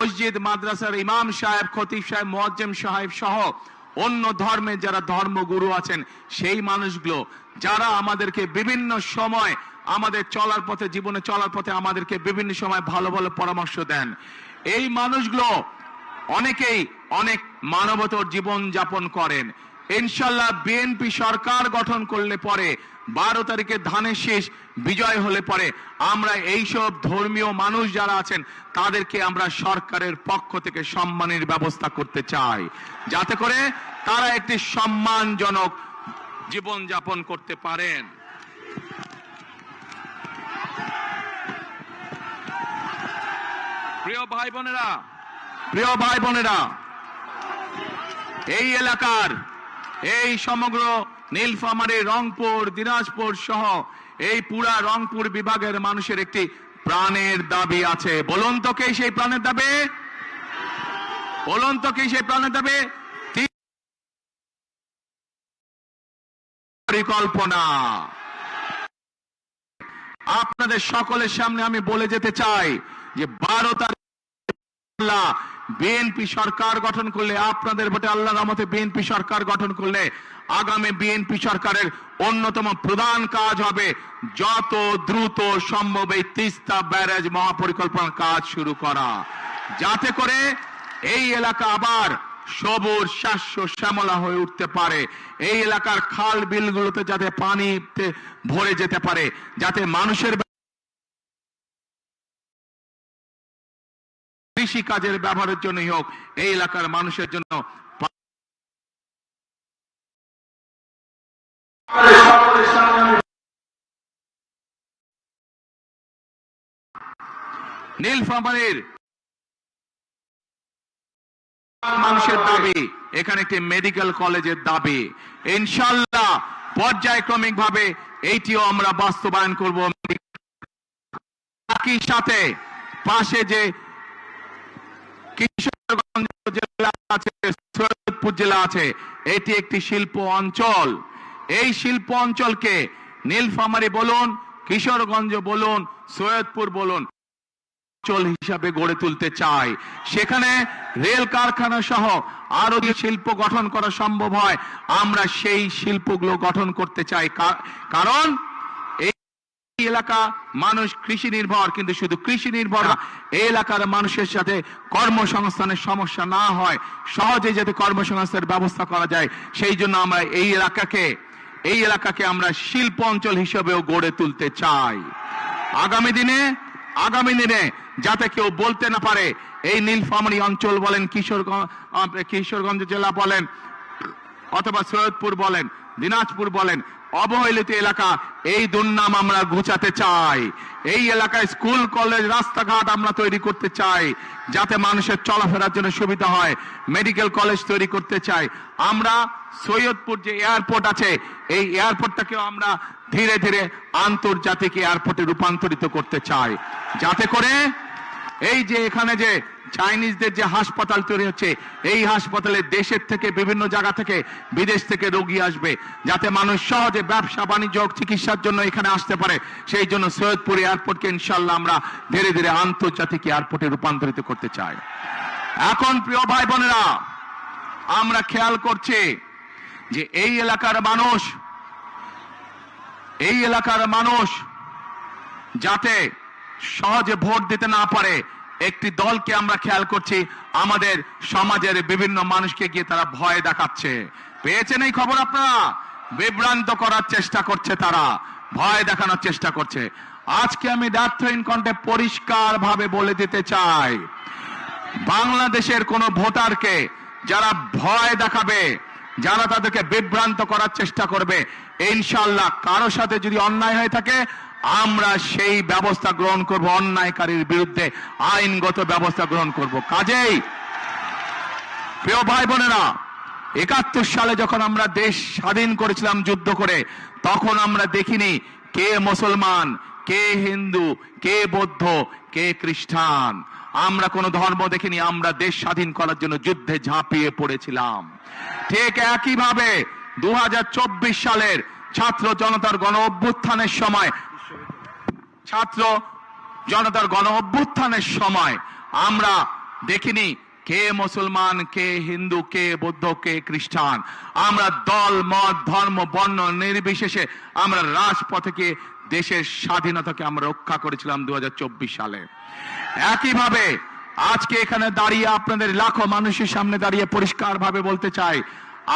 মসজিদ, মাদ্রাসার ইমাম সাহেব, খতিব সাহেব, মোয়াজ্জেম সাহেব সহ অন্য ধর্মের যারা ধর্মগুরু আছেন, সেই মানুষগুলো, যারা আমাদেরকে বিভিন্ন সময় আমাদের চলার পথে, জীবনে চলার পথে আমাদেরকে বিভিন্ন সময় ভালো ভালো পরামর্শ দেন। এই মানুষগুলো অনেকেই অনেক মানবতর জীবন যাপন করেন। ইনশাল্লাহ বিএনপি সরকার গঠন করলে পরে বারো তারিখে ধানের শেষ বিজয় হলে পরে আমরা এইসব ধর্মীয় মানুষ যারা আছেন, তাদেরকে আমরা সরকারের পক্ষ থেকে সম্মানের ব্যবস্থা করতে চাই। যাতে করে তারা একটি সম্মানজনক জীবন যাপন করতে পারেন। প্রিয় ভাই বোনেরা, প্রিয় ভাই বোনেরা, এই এলাকার, এই সমগ্র নীলফামারী, রংপুর, দিনাজপুর সহ এই পুরা রংপুর বিভাগের মানুষের একটি প্রাণের দাবি আছে। বলুন তো কে সেই প্রাণের দাবি? বলুন তো কে সেই প্রাণের দাবি? পরিকল্পনা। আপনাদের সকলের সামনে আমি বলে যেতে চাই যে বারো তারিখ বিএনপি সরকার গঠন করলে আপনাদের ভোটে আল্লাহ রহমতে বিএনপি সরকার গঠন করলে আগামী বিএনপি সরকারের অন্যতম প্রধান কাজ হবে যত দ্রুত সম্ভব এই তিস্তা ব্যারেজ মহাপরিকল্পনার কাজ শুরু করা। যাতে করে এই এলাকা আবার সবুজ শাস্য শ্যামলা হয়ে উঠতে পারে। এই এলাকার খাল বিলগুলোতে যাতে পানিতে ভরে যেতে পারে, যাতে মানুষের কৃষি কাজের ব্যবহারের জন্যই হোক, এই এলাকার মানুষের জন্য নীলফামারীর মানুষের দাবি, এখানে একটি মেডিকেল কলেজের দাবি। ইনশাল্লাহ পর্যায়ক্রমিক ভাবে এইটিও আমরা বাস্তবায়ন করব। একই সাথে পাশে যে কিশোরগঞ্জ জেলা আছে, সৈয়দপুর জেলা আছে। এটি একটি শিল্প অঞ্চল। এই শিল্প অঞ্চলকে নীলফামারী বলুন, কিশোরগঞ্জ বলুন, সৈয়দপুর বলুন, অঞ্চল হিসাবে গড়ে তুলতে চাই সেখানে রেল কারখানা সহ আরও যে শিল্প গঠন করা সম্ভব হয়, আমরা সেই শিল্পগুলো গঠন করতে চাই। কারণ এলাকা মানুষ কৃষি নির্ভর, কিন্তু শুধু কৃষি নির্ভর এই এলাকার মানুষের সাথে কর্মসংস্থানের সমস্যা না হয়, সহজে যাতে কর্মসংস্থানের ব্যবস্থা করা যায়। সেই জন্য আমরা এই এলাকাকে এই এলাকাকে আমরা শিল্প অঞ্চল হিসেবেও গড়ে তুলতে চাই। আগামী দিনে আগামী দিনে যাতে কেউ বলতে না পারে, এই নীলফামারী অঞ্চল বলেন কিশোরগঞ্জ কিশোরগঞ্জ জেলা বলেন, অথবা সৈয়দপুর বলেন, দিনাজপুর বলেন অবহেলিত এলাকা, এই দুর্নাম আমরা ঘুচাতে চাই। এই এলাকায় স্কুল, কলেজ, রাস্তাঘাট আমরা তৈরি করতে চাই, যাতে মানুষের চলাফেরার জন্য সুবিধা হয়। মেডিকেল কলেজ তৈরি করতে চাই। আমরা সৈয়দপুর যে এয়ারপোর্ট আছে, এই এয়ারপোর্টটাকেও আমরা ধীরে ধীরে আন্তর্জাতিক এয়ারপোর্টে রূপান্তরিত করতে চাই। যাতে করে এই যে এখানে যে চাইনিজদের যে হাসপাতাল তৈরি হচ্ছে, এই হাসপাতালে দেশের থেকে বিভিন্ন জায়গা থেকে বিদেশ থেকে রোগী আসবে, যাতে মানুষ সহজে ব্যবসা, বাণিজ্য চিকিৎসার জন্য এখানে আসতে পারে। সেই জন্য সৈয়দপুর এয়ারপোর্টকে ইনশাল্লাহ আমরা ধীরে ধীরে আন্তর্জাতিক এয়ারপোর্টে রূপান্তরিত করতে চাই। এখন প্রিয় ভাই বোনেরা আমরা খেয়াল করছি যে এই এলাকার মানুষ, এই এলাকার মানুষ যাতে সহজে ভোট দিতে না পারে, একটি দলকে আমরা খেয়াল করছি, আমাদের সমাজের বিভিন্ন মানুষকে গিয়ে তারা ভয় দেখাচ্ছে। পেয়েছেন এই খবর আপনারা? বিভ্রান্ত করার চেষ্টা করছে তারা, ভয় দেখানোর চেষ্টা করছে। আজকে আমি ডাক্তারিন কণ্ঠে পরিষ্কার ভাবে বলে দিতে চাই, বাংলাদেশের কোন ভোটারকে যারা ভয় দেখাবে, যারা তাদেরকে বিভ্রান্ত করার চেষ্টা করবে, ইনশাল্লাহ কারও সাথে যদি অন্যায় হয়ে থাকে আমরা সেই ব্যবস্থা গ্রহণ করব, অন্যায়কারীর বিরুদ্ধে আইনগত ব্যবস্থা গ্রহণ করব। কাজেই, প্রিয় ভাই বোনেরা একাত্তর সালে যখন আমরা দেশ স্বাধীন করেছিলাম যুদ্ধ করে, তখন আমরা দেখিনি কে মুসলমান, কে হিন্দু, কে বৌদ্ধ, কে খ্রিস্টান। আমরা কোনো ধর্ম দেখিনি, আমরা দেশ স্বাধীন করার জন্য যুদ্ধে ঝাঁপিয়ে পড়েছিলাম। ঠিক একইভাবে দু সালের ছাত্র জনতার গণ অভ্যুত্থানের সময় ছাত্র জনতার গণ অভ্যুত্থানের সময় আমরা দেখিনি কে মুসলমান, কে হিন্দু, কে বৌদ্ধ, কে খ্রিস্টান। আমরা দল, মত, ধর্ম, বর্ণ নির্বিশেষে আমরা রাজপথে দেশের স্বাধীনতাকে আমরা রক্ষা করেছিলাম দু হাজার চব্বিশ সালে। একইভাবে আজকে এখানে দাঁড়িয়ে আপনাদের লাখো মানুষের সামনে দাঁড়িয়ে পরিষ্কার ভাবে বলতে চাই,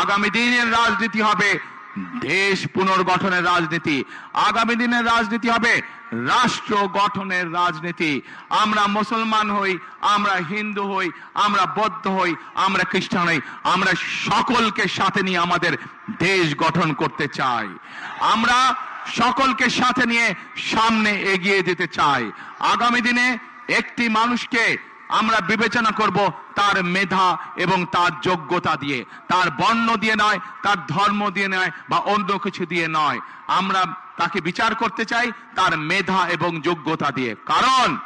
আগামী দিনের রাজনীতি হবে দেশ পুনর্গঠনের রাজনীতি। আগামী দিনের রাজনীতি হবে রাষ্ট্র গঠনের রাজনীতি। আমরা মুসলমান হই, আমরা হিন্দু হই, আমরা বৌদ্ধ হই, আমরা খ্রিস্টান হই, আমরা সকলকে সাথে নিয়ে আমাদের দেশ গঠন করতে চাই। আমরা সকলকে সাথে নিয়ে সামনে এগিয়ে যেতে চাই। আগামী দিনে একটি মানুষকে আমরা বিবেচনা করব তার মেধা এবং তার যোগ্যতা দিয়ে। তার বর্ণ দিয়ে নয়, তার ধর্ম দিয়ে নয় বা অন্য কিছু দিয়ে নয়। আমরা তাকে বিচার করতে চাই তার মেধা এবং যোগ্যতা দিয়ে। কারণ,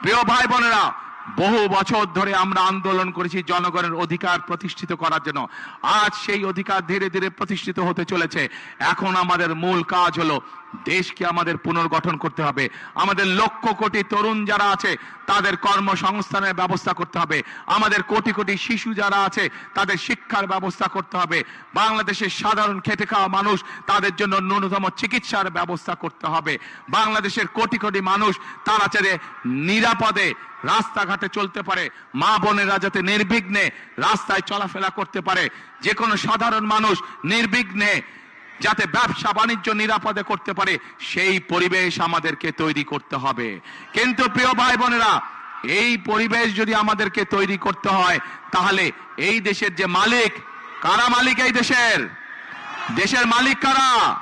প্রিয় ভাই বোনেরা বহু বছর ধরে আমরা আন্দোলন করেছি জনগণের অধিকার প্রতিষ্ঠিত করার জন্য। আজ সেই অধিকার ধীরে ধীরে প্রতিষ্ঠিত হতে চলেছে। এখন আমাদের মূল কাজ হলো দেশকে আমাদের পুনর্গঠন করতে হবে। আমাদের লক্ষ কোটি তরুণ যারা আছে, তাদের কর্মসংস্থানের ব্যবস্থা করতে হবে। আমাদের কোটি কোটি শিশু যারা আছে, তাদের শিক্ষার ব্যবস্থা করতে হবে। বাংলাদেশের সাধারণ খেটে খাওয়া মানুষ, তাদের জন্য ন্যূনতম চিকিৎসার ব্যবস্থা করতে হবে। বাংলাদেশের কোটি কোটি মানুষ, তারা চাইলে নিরাপদে রাস্তাঘাটে চলতে পারে, মা বোনেরা যাতে নির্বিঘ্নে রাস্তায় চলাফেরা করতে পারে। যে কোনো সাধারণ মানুষ নির্বিঘ্নে যাতে ব্যবসা বাণিজ্য নিরাপদে করতে পারে, সেই পরিবেশ আমাদেরকে তৈরি করতে হবে। কিন্তু প্রিয় ভাই বোনেরা, এই পরিবেশ যদি আমাদেরকে তৈরি করতে হয়, তাহলে এই দেশের যে মালিক, কারা মালিক এই দেশের? দেশের মালিক কারা?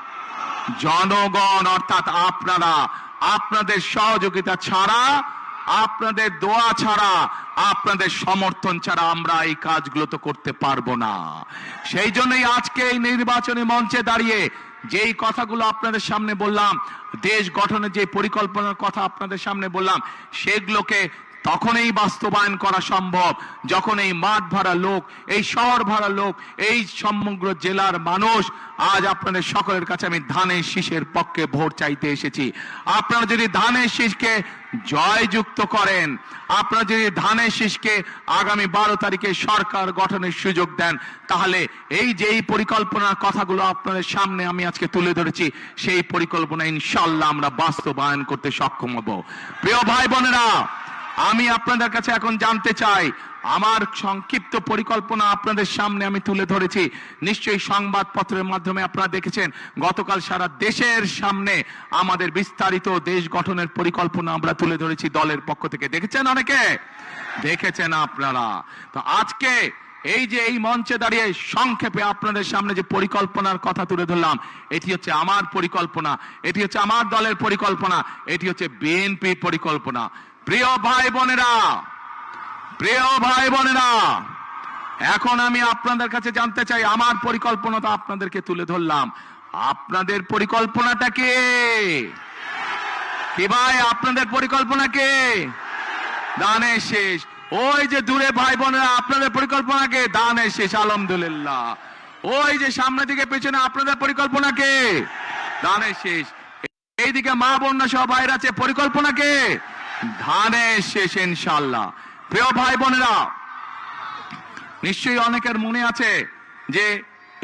জনগণ, অর্থাৎ আপনারা। আপনাদের সহযোগিতা ছাড়া আপনাদের দোয়া ছাড়া, আপনাদের সমর্থন ছাড়া আমরা এই কাজগুলো তো করতে পারব না। সেই জন্যই আজকে এই নির্বাচনী মঞ্চে দাঁড়িয়ে যেই কথাগুলো আপনাদের সামনে বললাম, দেশ গঠনের যে পরিকল্পনার কথা আপনাদের সামনে বললাম, সেগুলোকে তখনই বাস্তবায়ন করা সম্ভব। যখন এই মাঠ ভরা লোক, এই শহর ভরা লোক, এই সমগ্র জেলার মানুষ, আজ আপনাদের সকলের কাছে আমি ধানের শীষের পক্ষে ভোট চাইতে এসেছি। আপনারা যদি ধানের শীষকে জয়যুক্ত করেন, আপনারা যদি ধানের শীষকে আগামী বারো তারিখে সরকার গঠনের সুযোগ দেন, তাহলে এই যে এই পরিকল্পনার কথাগুলো আপনাদের সামনে আমি আজকে তুলে ধরেছি, সেই পরিকল্পনা ইনশাল্লাহ আমরা বাস্তবায়ন করতে সক্ষম হব। প্রিয় ভাই বোনেরা আমি আপনাদের কাছে এখন জানতে চাই, আমার সংক্ষিপ্ত পরিকল্পনা আপনাদের সামনে আমি তুলে ধরেছি। নিশ্চয়ই সংবাদপত্রের মাধ্যমে আপনারা দেখেছেন, গতকাল সারা দেশের সামনে আমাদের বিস্তারিত দেশ গঠনের পরিকল্পনা আমরা তুলে ধরেছি দলের পক্ষ থেকে। দেখেছেন অনেকে? দেখেছেন আপনারা? তো আজকে এই যে এই মঞ্চে দাঁড়িয়ে সংক্ষেপে আপনাদের সামনে যে পরিকল্পনার কথা তুলে ধরলাম, এটি হচ্ছে আমার পরিকল্পনা, এটি হচ্ছে আমার দলের পরিকল্পনা, এটি হচ্ছে বিএনপি পরিকল্পনা। প্রিয় ভাই বোনেরা, প্রিয় ভাই বোনেরা, এখন আমি আপনাদের কাছে জানতে চাই, আমার পরিকল্পনাটা আপনাদেরকে তুলে ধরলাম। আপনাদের পরিকল্পনাটা কে? কি ভাই, আপনাদের পরিকল্পনা কে? দানের শেষ ওই যে দূরে ভাই বোনেরা, আপনাদের পরিকল্পনা কে? দানের শেষ আলহামদুলিল্লাহ। ওই যে সামনের দিকে, পেছনে আপনাদের পরিকল্পনা কে? দানের শেষ এইদিকে মা বোনরা সব বাইরে আছে, পরিকল্পনা কে? ধানের শেষ ইনশাল্লাহ প্রিয় ভাই বোনেরা, নিশ্চয়ই অনেকের মনে আছে যে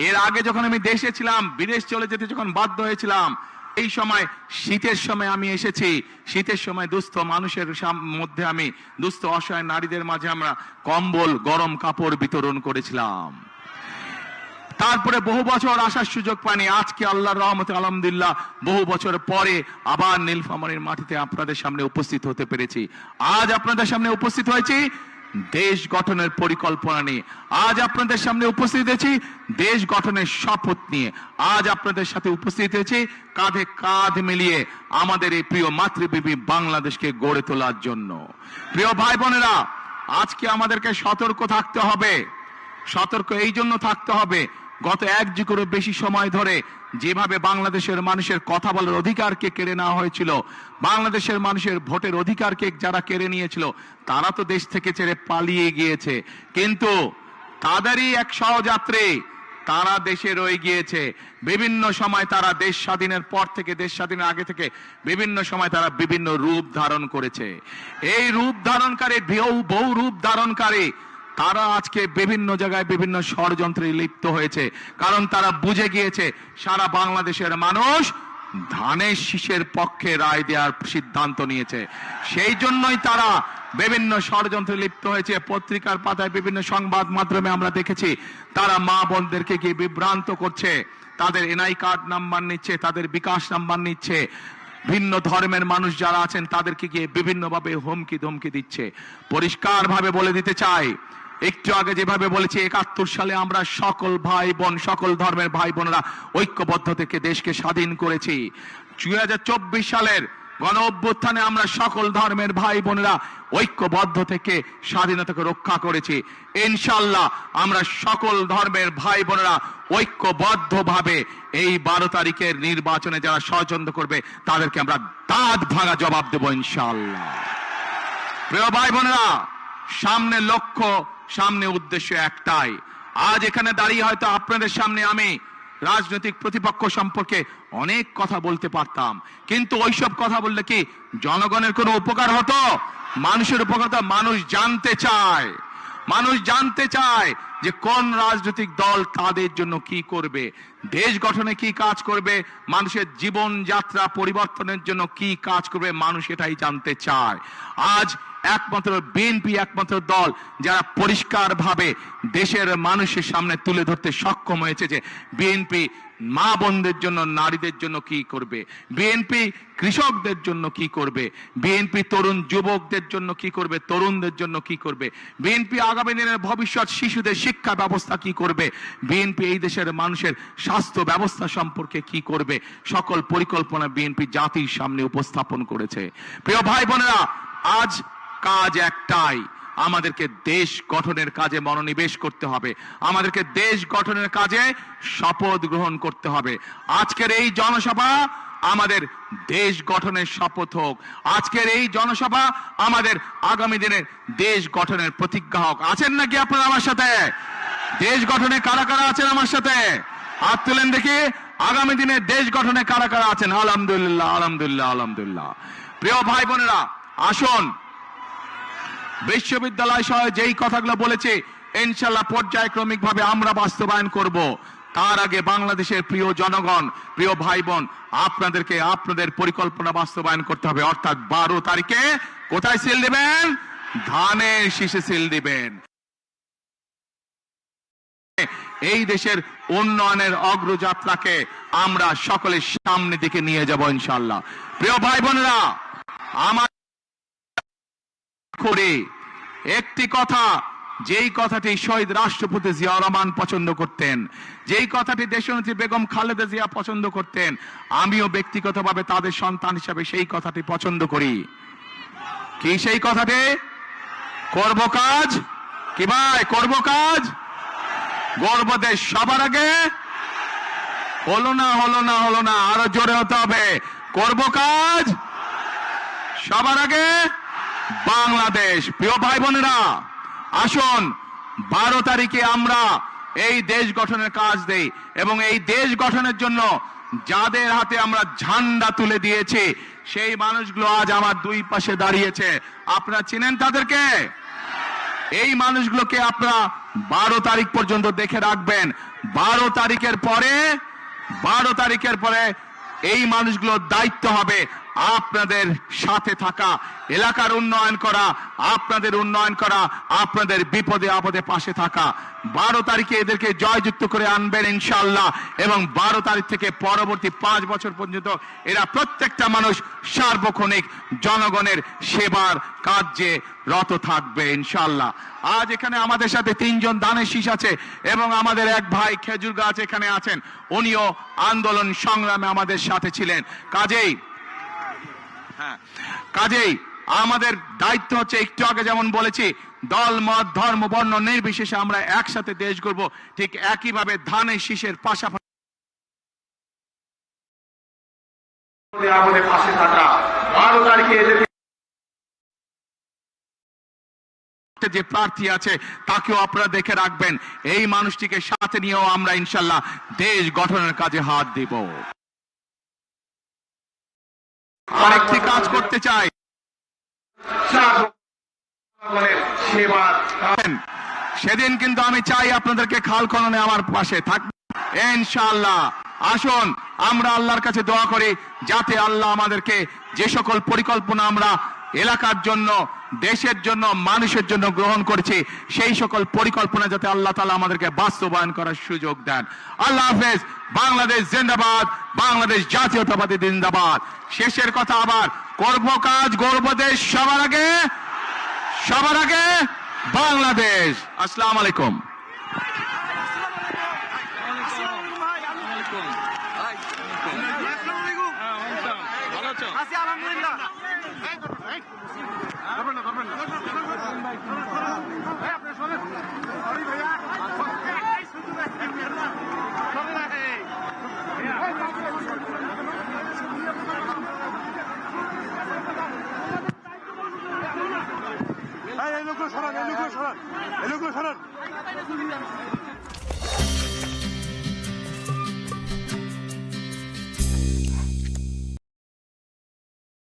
এর আগে যখন আমি দেশে ছিলাম, বিদেশ চলে যেতে যখন বাধ্য হয়েছিলাম, এই সময় শীতের সময় আমি এসেছি। শীতের সময় দুস্থ মানুষের মধ্যে আমি দুস্থ অসহায় নারীদের মাঝে আমরা কম্বল, গরম কাপড় বিতরণ করেছিলাম। তারপরে বহু বছর আসার সুযোগ পাইনি। আজকে আল্লাহর রহমতে, আলহামদুলিল্লাহ, বহু বছর পরে আবার নীলফামারীর মাটিতে আপনাদের সামনে উপস্থিত হতে পেরেছি। আজ আপনাদের সামনে উপস্থিত হয়েছি দেশ গঠনের পরিকল্পনা নিয়ে। আজ আপনাদের সামনে উপস্থিত হয়েছি দেশ গঠনের শপথ নিয়ে। আজ আপনাদের সাথে উপস্থিত হয়েছি কাঁধে কাঁধ মিলিয়ে আমাদের এই প্রিয় মাতৃভূমি বাংলাদেশকে গড়ে তোলার জন্য। প্রিয় ভাই বোনেরা আজকে আমাদেরকে সতর্ক থাকতে হবে। সতর্ক এই জন্য থাকতে হবে গত এক যুগেরও বেশি সময় ধরে যেভাবে বাংলাদেশের মানুষের কথা বলার অধিকারকে কেড়ে নেওয়া হয়েছিল, বাংলাদেশের মানুষের ভোটের অধিকারকে যারা কেড়ে নিয়েছিল, তারা তো দেশ থেকে ছেড়ে পালিয়ে গিয়েছে। কিন্তু তাদেরই এক সহযাত্রী, তারা দেশে রয়ে গিয়েছে। বিভিন্ন সময় তারা দেশ স্বাধীনের পর থেকে, দেশ স্বাধীনের আগে থেকে বিভিন্ন সময় তারা বিভিন্ন রূপ ধারণ করেছে। এই রূপ ধারণকারী বহু বহু রূপ ধারণকারী তারা আজকে বিভিন্ন জায়গায় বিভিন্ন ষড়যন্ত্রে লিপ্ত হয়েছে। কারণ তারা বুঝে গিয়েছে, সারা বাংলাদেশের মানুষ ধানের শীষের পক্ষে রায় দেওয়ার সিদ্ধান্ত নিয়েছে। সেই জন্যই তারা বিভিন্ন ষড়যন্ত্রে লিপ্ত হয়েছে। পত্রিকার পাতায় বিভিন্ন সংবাদ মাধ্যমে আমরা দেখেছি, তারা মা বোনদেরকে গিয়ে বিভ্রান্ত করছে? তাদের এনআই কার্ড নাম্বার নিচ্ছে, তাদের বিকাশ নাম্বার নিচ্ছে। ভিন্ন ধর্মের মানুষ যারা আছেন, তাদেরকে গিয়ে বিভিন্নভাবে হুমকি ধমকি দিচ্ছে। পরিষ্কারভাবে বলে দিতে চাই একটু আগে যেভাবে বলেছি, একাত্তর সালে আমরা সকল ভাই বোন সকল ধর্মের ভাই বোনেরা ঐক্যবদ্ধ থেকে দেশকে স্বাধীন করেছি। দুই হাজার চব্বিশ সালের গণ অভ্যুত্থানে আমরা সকল ধর্মের ভাই বোনেরা ঐক্যবদ্ধ থেকে স্বাধীনতাকে রক্ষা করেছি। ইনশাল্লাহ আমরা সকল ধর্মের ভাই বোনেরা ঐক্যবদ্ধ ভাবে এই বারো তারিখের নির্বাচনে যারা ষড়যন্ত্র করবে, তাদেরকে আমরা দাঁত ভাঙা জবাব দেবো ইনশাল্লাহ প্রিয় ভাই বোনেরা সামনে লক্ষ্য সামনে উদ্দেশ্য একটাই। আজ এখানে দাঁড়িয়ে হয়তো আপনাদের সামনে আমি রাজনৈতিক প্রতিপক্ষ সম্পর্কে অনেক কথা বলতে পারতাম। কিন্তু ওইসব কথা বললে কি জনগণের কোনো উপকার হতো? মানুষের উপকার মানুষ জানতে চায়। মানুষ জানতে চায় যে কোন রাজনৈতিক দল তাদের জন্য কি করবে? দেশ গঠনে কি কাজ করবে? মানুষের জীবন যাত্রা পরিবর্তনের জন্য কি কাজ করবে? মানুষ এটাই জানতে চায়। আজ একমাত্র বিএনপি একমাত্র দল যারা পরিষ্কারভাবে দেশের মানুষের সামনে তুলে ধরতে সক্ষম হয়েছে যে বিএনপি মা বোনদের জন্য, নারীদের জন্য কি করবে? বিএনপি কৃষকদের জন্য কি করবে? বিএনপি তরুণ যুবকদের জন্য কি করবে? তরুণদের জন্য কি করবে? বিএনপি আগামী দিনের ভবিষ্যৎ শিশুদের শিক্ষা ব্যবস্থা কি করবে? বিএনপি এই দেশের মানুষের স্বাস্থ্য ব্যবস্থা সম্পর্কে কি করবে? সকল পরিকল্পনা বিএনপি জাতির সামনে উপস্থাপন করেছে। প্রিয় ভাই বোনেরা, আজ কাজ একটাই। আমাদেরকে দেশ গঠনের কাজে মনোনিবেশ করতে হবে। আমাদেরকে দেশ গঠনের কাজে শপথ গ্রহণ করতে হবে। আজকের এই জনসভা আমাদের দেশ গঠনের শপথ হোক। আজকের এই জনসভা আমাদের আগামী দিনের দেশ গঠনের প্রতিজ্ঞা হোক। আছেন নাকি আপনারা আমার সাথে? দেশ গঠনে কারা কারা আছেন আমার সাথে? হাত তুলেন দেখি। আগামী দিনে দেশ গঠনে কারা কারা আছেন? আলহামদুলিল্লাহ আলহামদুলিল্লাহ আলহামদুলিল্লাহ। প্রিয় ভাই বোনেরা, আসুন। বিশ্ববিদ্যালয় সহ যেই কথাগুলো বলেছে, ইনশাল্লাহ পর্যায়ক্রমিক ভাবে আমরা বাস্তবায়ন করব। তার আগে বাংলাদেশের প্রিয় জনগণ, প্রিয় ভাই বোন আপনাদেরকে আপনাদের পরিকল্পনা বাস্তবায়ন করতে হবে। অর্থাৎ বারো তারিখে কোথায় সিল দিবেন? ধানের শীষে সিল দিবেন। এই দেশের উন্নয়নের অগ্রযাত্রাকে আমরা সকলের সামনে দিকে নিয়ে যাব ইনশাল্লাহ। প্রিয় ভাই বোনেরা আমার করে। একটি কথা, যেই কথাটি শহীদ রাষ্ট্রপতি জিয়া রহমান পছন্দ করতেন, যেই কথাটি দেশনেত্রী বেগম খালেদা জিয়া পছন্দ করতেন, আমিও ব্যক্তিগতভাবে তাদের সন্তান হিসাবে সেই কথাটি পছন্দ করি। কি সেই কথাটি? করব কাজ? কি ভাই, করব কাজ? গর্ব দেশ সবার আগে? হলো না হলো না হলো না, আরও জোরে হতে হবে। করব কাজ? সবার আগে? বাংলাদেশ। প্রিয় ভাই বোনেরা আসুন, বারো তারিখে আমরা এই দেশ গঠনের কাজ দেই এবং এই দেশ গঠনের জন্য যাদের হাতে আমরা ঝান্ডা তুলে দিয়েছি, সেই মানুষগুলো আজ আমার দুই পাশে দাঁড়িয়েছে। আপনারা চিনেন তাদেরকে? এই মানুষগুলোকে আপনারা বারো তারিখ পর্যন্ত দেখে রাখবেন। বারো তারিখের পরে, বারো তারিখের পরে এই মানুষগুলোর দায়িত্ব হবে। আপনাদের সাথে থাকা, এলাকার উন্নয়ন করা, আপনাদের উন্নয়ন করা, আপনাদের বিপদে, আপদে পাশে থাকা। বারো তারিখে এদেরকে জয়যুক্ত করে আনবেন ইনশাল্লাহ এবং বারো তারিখ থেকে পরবর্তী পাঁচ বছর পর্যন্ত এরা প্রত্যেকটা মানুষ সার্বক্ষণিক জনগণের সেবার কার্যে রত থাকবে ইনশাল্লাহ আজ এখানে আমাদের সাথে তিনজন দানের শীষ আছে এবং আমাদের এক ভাই খেজুর গাছ এখানে আছেন। উনিও আন্দোলন সংগ্রামে আমাদের সাথে ছিলেন। কাজেই হ্যাঁ। কাজেই আমাদের দায়িত্ব হচ্ছে একটু আগে যেমন বলেছি, দল, মত, ধর্ম, বর্ণ নির্বিশেষে আমরা একসাথে দেশ গড়ব। ঠিক একইভাবে ধানের শীষের পাশাপাশি যে প্রার্থী আছে, তাকেও আপনারা দেখে রাখবেন। এই মানুষটিকে সাথে নিয়েও আমরা ইনশাল্লাহ দেশ গঠনের কাজে হাত দিব। আরেকটি কাজ করতে চাই। সেদিন কিন্তু আমি চাই আপনাদেরকে খাল খননে আমার পাশে থাকবে ইনশাআল্লাহ। আসুন, আমরা আল্লাহর কাছে দোয়া করি, যাতে আল্লাহ আমাদেরকে যে সকল পরিকল্পনা আমরা এলাকার জন্য দেশের জন্য মানুষের জন্য গ্রহণ করেছি সেই সকল পরিকল্পনা যাতে আল্লাহ তালা আমাদেরকে বাস্তবায়ন করার সুযোগ দেন আল্লাহ হাফেজ বাংলাদেশ জিন্দাবাদ বাংলাদেশ জাতীয়তাবাদী জিন্দাবাদ শেষের কথা আবার করব কাজ গর্ব দেশ সবার আগে সবার আগে বাংলাদেশ আসসালামু আলাইকুম আলহামদুলিল্লাহ সরান এই লোকগুলো সরান এই লোকগুলো সরান।